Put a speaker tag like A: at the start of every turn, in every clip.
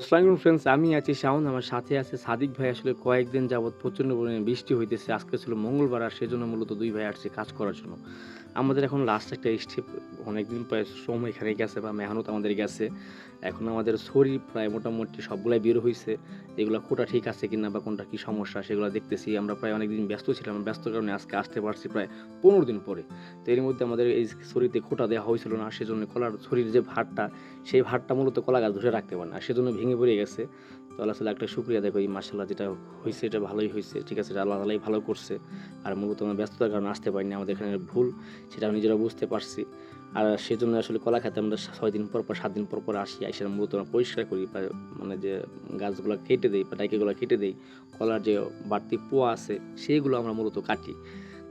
A: আসসালামু ফ্রেন্ডস আমি আছি শাওন, আমার সাথে আছে সাদিক ভাই। আসলে কয়েকদিন যাবত প্রচণ্ড পরিমাণে বৃষ্টি হইতেছে। আজকে ছিল মঙ্গলবার আর সেজন্য মূলত দুই ভাই আসছে কাজ করার জন্য। আমাদের এখন লাস্ট একটা স্টেপ অনেকদিন প্রায় শ্রম এখানে গেছে বা মেহনত আমাদের গেছে। এখন আমাদের শরীর প্রায় মোটামুটি সবগুলাই বের হয়েছে এগুলো কোটা ঠিক আছে কিনা বা কোনটা কী সমস্যা সেগুলো দেখতেছি। আমরা প্রায় অনেকদিন ব্যস্ত ছিলাম ব্যস্ত কারণে আজকে আসতে পারছি প্রায় পনেরো দিন পরে। তো এর মধ্যে আমাদের এই শরীরে খোটা দেওয়া হয়েছিল না, সেজন্য কলার শরীরের যে ভারটা, সেই ভারটা মূলত কলা গাছ ধরে রাখতে পারে না, সেজন্য ভেঙে পড়ে গেছে। তো আল্লাহ তালা একটা শুক্রিয়া দেখো এই মার্শাল্লাহ যেটা হয়েছে এটা ভালোই হয়েছে ঠিক আছে, এটা আল্লাহ তালাই ভালো করছে। আর মূলত আমরা ব্যস্ততার কারণে আসতে পারিনি, আমাদের এখানে ভুল, সেটা আমি নিজেরা বুঝতে পারছি। আর সেজন্য আসলে কলা খাতে আমরা ছয় দিন পর পর, সাত দিন পর পর আসি এসে মূলত আমরা পরিষ্কার করি মানে যে গাছগুলো কেটে দেই বা ডাইকেগুলো কেটে দেই, কলার যে বাড়তি পোয়া আছে সেইগুলো আমরা মূলত কাটি।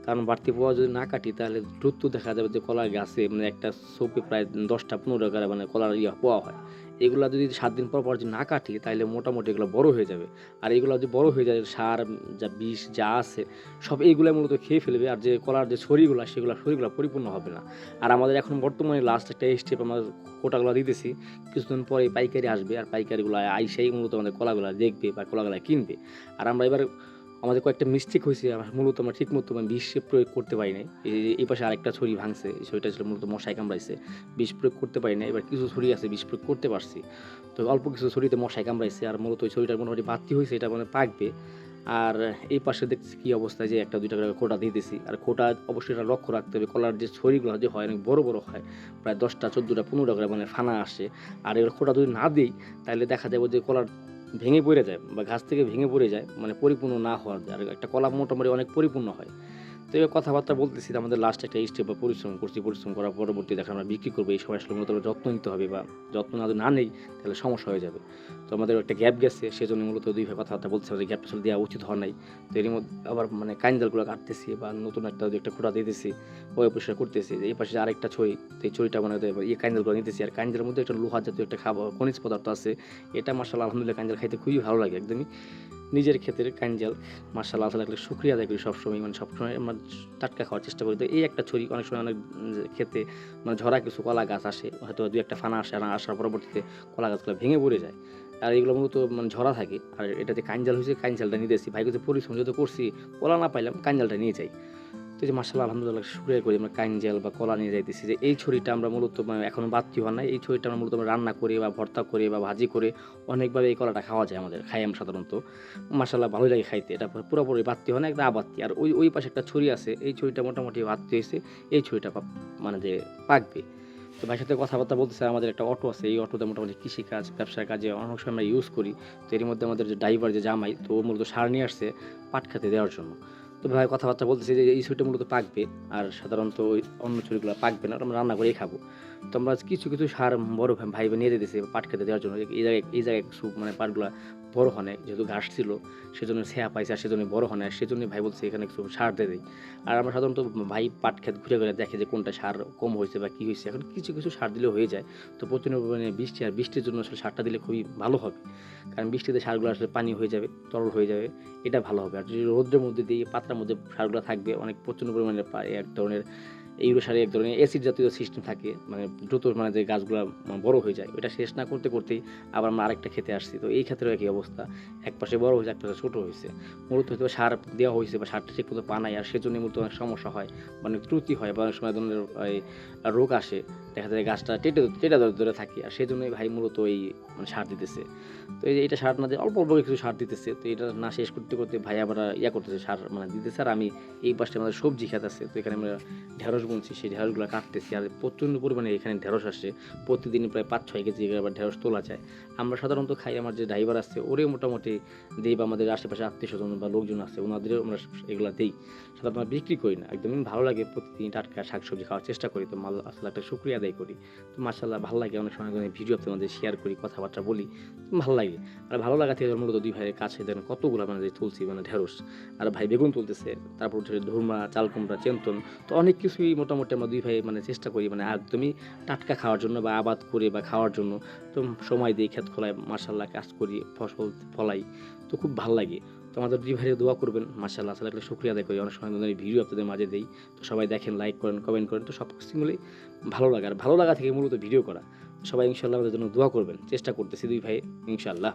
A: কারণ বাড়তি পোয়া যদি না কাটি, তাহলে দ্রুত দেখা যাবে যে কলার গাছে মানে একটা সোপে প্রায় দশটা, পনেরো করে মানে কলার ইয়া পোয়া হয়। এগুলো যদি সাত দিন পর পর যদি না কাটি, তাহলে মোটামুটি এগুলো বড় হয়ে যাবে। আর এগুলো যদি বড় হয়ে যায়, সার, যা বিষ যা আছে, সব এইগুলো মূলত খেয়ে ফেলবে। আর যে কলার যে ছড়িগুলো, সেগুলো শরীরগুলো পরিপূর্ণ হবে না। আর আমাদের এখন বর্তমানে লাস্ট একটা স্টেপ আমরা কোটাগুলো দিতেছি। কিছুদিন পরে পাইকারি আসবে, আর পাইকারিগুলো আইসাই মূলত আমাদের কলাগুলো দেখবে বা কলাগুলো কিনবে। আর আমরা এবার আমাদের কয়েকটা মিস্টেক হয়েছে, আমার মূলত আমরা ঠিক মতো মানে বিষ প্রয়োগ করতে পারি নাই। এই- পাশে আরেকটা ছড়ি ভাঙছে ছড়িটা ছিল মূলত মশাই কামড়াইছে। বিষ প্রয়োগ করতে পারি না এবার কিছু ছড়ি আছে, বিষ প্রয়োগ করতে পারছি। তো অল্প কিছু ছড়িতে মশাই কামড়াইছে, আর মূলত ওই ছড়িটার মোটামুটি বাড়তি হয়েছে, এটা মানে পাকবে। আর এই পাশে দেখছি কী অবস্থায় যে একটা দুইটা করে খোটা দিতেছি, আর খোটা অবশ্যই এটা লক্ষ্য রাখতে হবে, কলার যে ছড়িগুলো যে হয়, অনেক বড় বড় হয়, প্রায় দশটা, চোদ্দোটা, পনেরোটা করে মানে ফানা আসে। আর এবার খোটা যদি না দিই, তাহলে দেখা যাবে যে কলার ভেঙে পড়ে যায় বা গাছ থেকে ভেঙে পড়ে যায় মানে পরিপূর্ণ না হওয়ার, আর একটা কলা মোটামুটি অনেক পরিপূর্ণ হয়। এবার কথাবার্তা বলতেছি আমাদের লাস্ট একটা স্টেপ বা পরিশ্রম করছি, পরিশ্রম করার পরবর্তী দেখা আমরা বিক্রি করব, এই সময় আসলে মূলত যত্ন নিতে হবে বা যত্ন না না নেই, তাহলে সমস্যা হয়ে যাবে। তো আমাদের একটা গ্যাপ গেছে, সেজন্য মূলত দুই ভাই কথাবার্তা হবে যে গ্যাপটা আসলে দেওয়া উচিত হয় নাই। তো এর মধ্যে আবার মানে কাইন্দালগুলো কাটতেছি বা নতুন একটা একটা খোঁড়া দিতেছি, ওই পরিষ্কার করতেছি এই পাশে আরেকটা ছড়ি তো এই ছড়িটা মানে এই কাইন্দালগুলো নিতেছি। আর কাইন্দালের মধ্যে একটা লোহা জাতীয় একটা খাবার, খনিজ পদার্থ আছে, এটা মার্শাল আলহামদুলিল্লাহ কাইন্দাল খাইতে খুবই ভালো লাগে একদমই। নিজের ক্ষেতের কাঞ্জাল মার্শাল আল্লাহ লাগলে শুক্রিয়া আদায় করি সবসময় মানে সবসময় আমার টাটকা খাওয়ার চেষ্টা করি। তো এই একটা ছুরি অনেক সময় অনেক ক্ষেতে মানে ঝরা কিছু কলা গাছ আসে, হয়তো দুই একটা ফানা আসে আর আসার পরবর্তীতে কলা গাছগুলো ভেঙে পড়ে যায়। আর এগুলো মূলত মানে ঝরা থাকে। আর এটাতে কাঞ্জাল হয়েছে কাঞ্জালটা নিতেছি। ভাই কিছু পরিশ্রম যেহেতু করছি, কলা না পাইলাম কাঞ্জালটা নিয়ে যাই। তো যে মার্শাল আলহামদুলিল্লাহ শুক্রিয়া করি আমরা কাঞ্জাল বা কলা নিয়ে যাইতেছি যে এই ছড়িটা আমরা মূলত মানে এখনও বাড়তি হওয়া নাই। এই ছড়িটা আমরা মূলত রান্না করে বা ভর্তা করে বা ভাজি করে, অনেকভাবে এই কলাটা খাওয়া যায় আমাদের, খাই আমরা সাধারণত। মাসাল্লাহ ভালোই লাগে খাইতে, এটা পুরোপুরি বাত্তি হয় না একটা আবাত্তি আর ওই ওই পাশে একটা ছড়ি আছে, এই ছড়িটা মোটামুটি বাত্তি হয়েছে, এই ছড়িটা মানে যে পাকবে। তো ভাইয়ের সাথে কথাবার্তা বলতেছে, আমাদের একটা অটো আছে, এই অটোতে মোটামুটি কৃষিকাজ, ব্যবসার কাজে অনেক সময় আমরা ইউজ করি। তো এর মধ্যে আমাদের যে ড্রাইভার যে জামাই, তো ও মূলত সার নিয়ে আসছে পাট খেতে দেওয়ার জন্য। ভাই কথাবার্তা বলতেছি যে এই ছুরিটা মূলত পাকবে, আর সাধারণত ওই অন্য ছুরিগুলো পাকবে না, আমরা রান্না করেই খাব। তো আমরা কিছু কিছু সার বড় ভাই ভাই নিয়ে দিতেছি পাট খেতে দেওয়ার জন্য, এই জায়গায় এই জায়গায় মানে পাটগুলো বড় নাই, যেহেতু ঘাস ছিল সেজন্য ছেয়া পাইছে আর সেজন্য বড় হয় না সেজন্য ভাই বলছে এখানে কিছু সার দিয়ে দিই। আর আমরা সাধারণত ভাই পাট খেত ঘুরে ঘুরে দেখে যে কোনটা সার কম হয়েছে বা কী হয়েছে। এখন কিছু কিছু সার দিলে হয়ে যায়। তো প্রচণ্ড পরিমাণে বৃষ্টি আর বৃষ্টির জন্য আসলে সারটা দিলে খুবই ভালো হবে। কারণ বৃষ্টিতে সারগুলো আসলে পানি হয়ে যাবে তরল হয়ে যাবে। এটা ভালো হবে। আর যদি রৌদ্রের মধ্যে দিয়ে পাত্রার মধ্যে সারগুলো থাকবে অনেক প্রচণ্ড পরিমাণে এক ধরনের ইউরো সারে এক ধরনের অ্যাসিড জাতীয় সিস্টেম থাকে মানে দ্রুত মানে যে গাছগুলো মানে বড় হয়ে যায়, ওইটা শেষ না করতে করতেই আবার আমরা আরেকটা খেতে আসছি। তো এই ক্ষেত্রেও একই অবস্থা। এক পাশে বড় হয়েছে, এক পাশে ছোটো হয়েছে। মূলত হয়তো সার দেওয়া হয়েছে বা সারটা ঠিক মতো পানায় আর সেজন্য মূলত অনেক সমস্যা হয় মানে ত্রুটি হয় বা অনেক সময় ধরনের রোগ আসে। দেখা যায় গাছটা টেটে, টেটা ধরে ধরে থাকে, আর সেই জন্যই ভাই মূলত এই মানে সার দিতেছে। তো এই যে এটা সার না দিয়ে অল্প অল্প কিছু সার দিতেছে, তো এটা না শেষ করতে করতে ভাই আবার ইয়া করতেছে, সার মানে দিতেছে। আর আমি এই পাশে আমাদের সবজি খেত আছে, তো এখানে আমরা ঢেঁড়স বুনছি সেই ঢেঁড়সগুলো কাটতেছি। আর প্রচণ্ড পরিমাণে এখানে ঢেঁড়স আসে প্রতিদিন প্রায় পাঁচ, ছয় কেজি আবার ঢেঁড়স তোলা যায়। আমরা সাধারণত খাই, আমার যে ড্রাইভার আছে, ওরে মোটামুটি দিই বা আমাদের আশেপাশে আত্মীয় স্বজন বা লোকজন আছে, ওনাদেরও আমরা এগুলো দিই। সাধারণত আমরা বিক্রি করি না, একদমই ভালো লাগে প্রতিদিন টাটকা শাকসবজি খাওয়ার চেষ্টা করি। তো মাল আসলে একটা শুক্রিয়া আদায় করি। তো মার্শাল্লাহ ভালো লাগে, অনেক সময় অনেক ভিডিও আপনাদের শেয়ার করি, কথাবার্তা বলি। ভালো লাগে। আর ভালো লাগা থেকে মূলত দুই ভাইয়ের কাছে দেন কতগুলো মানে যে তুলছি মানে ঢেঁড়স আর ভাই বেগুন তুলতেছে, তারপর হচ্ছে ধুরমা চাল কুমড়া চেন্তন। তো অনেক কিছুই মোটামুটি আমরা দুই ভাই মানে চেষ্টা করি মানে একদমই টাটকা খাওয়ার জন্য বা আবাদ করে বা খাওয়ার জন্য তো সময় দিই ক্ষেত খোলায় মার্শাল্লাহ কাজ করি, ফসল ফলাই, তো খুব ভালো লাগে। তো আমাদের দুই ভাইয়ের দোয়া করবেন মার্শাল্লাহ আসলে একটা শুক্রিয়া আদায় করি। অনেক সময় ধরনের ভিডিও আপনাদের মাঝে দেই, তো সবাই দেখেন লাইক করেন কমেন্ট করেন, তো সব কিছু মিলেই ভালো লাগে। আর ভালো লাগা থেকে মূলত ভিডিও করা। সবাই ইনশাল্লাহ আমাদের জন্য দোয়া করবেন, চেষ্টা করতেছি দুই ভাই ইনশাল্লাহ